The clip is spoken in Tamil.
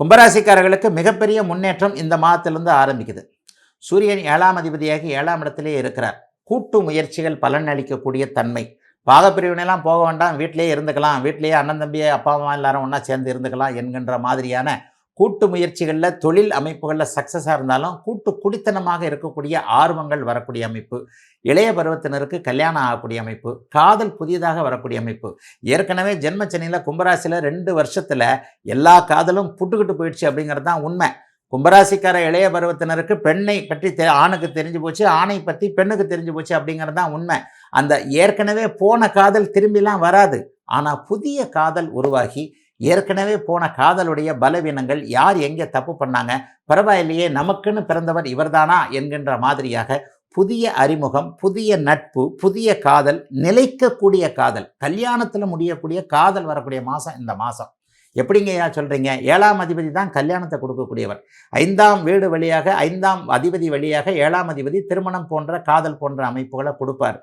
கும்பராசிக்காரர்களுக்கு மிகப்பெரிய முன்னேற்றம் இந்த மாதத்திலிருந்து ஆரம்பிக்குது. சூரியன் ஏழாம் அதிபதியாக ஏழாம் இடத்திலே இருக்கிறார். கூட்டு முயற்சிகள் பலன் அளிக்கக்கூடிய தன்மை. பாகப்பிரிவினைலாம் போக வேண்டாம். வீட்டிலேயே இருந்துக்கலாம். வீட்டிலேயே அண்ணன் தம்பி அப்பா அம்மா எல்லாரும் ஒன்றா சேர்ந்து இருந்துக்கலாம் என்கின்ற மாதிரியான கூட்டு முயற்சிகளில் தொழில் அமைப்புகளில் சக்ஸஸாக இருந்தாலும் கூட்டு குடித்தனமாக இருக்கக்கூடிய ஆர்வங்கள் வரக்கூடிய அமைப்பு இளைய பருவத்தினருக்கு கல்யாணம் ஆகக்கூடிய அமைப்பு காதல் புதியதாக வரக்கூடிய அமைப்பு. ஏற்கனவே ஜென்மச்சனியில் கும்பராசியில் ரெண்டு வருஷத்தில் எல்லா காதலும் புட்டுக்கிட்டு போயிடுச்சு அப்படிங்கிறது தான் உண்மை. கும்பராசிக்கார இளைய பருவத்தினருக்கு பெண்ணை பற்றி தெ ஆணுக்கு தெரிஞ்சு போச்சு ஆணை பற்றி பெண்ணுக்கு தெரிஞ்சு போச்சு அப்படிங்கிறது தான் உண்மை. அந்த ஏற்கனவே போன காதல் திரும்பிலாம் வராது. ஆனால் புதிய காதல் உருவாகி ஏற்கனவே போன காதலுடைய பலவீனங்கள் யார் எங்கே தப்பு பண்ணாங்க? பரவாயில்லையே நமக்குன்னு பிறந்தவர் இவர்தானா? என்கின்ற மாதிரியாக புதிய அறிமுகம் புதிய நட்பு புதிய காதல் நிலைக்கக்கூடிய காதல் கல்யாணத்தில் முடியக்கூடிய காதல் வரக்கூடிய மாதம் இந்த மாதம் எப்படிங்கய்யா சொல்கிறீங்க ஏழாம் அதிபதி தான் கல்யாணத்தை கொடுக்கக்கூடியவர். ஐந்தாம் வீடு வழியாக ஐந்தாம் அதிபதி வழியாக ஏழாம் அதிபதி திருமணம் போன்ற காதல் போன்ற அமைப்புகளை கொடுப்பார்.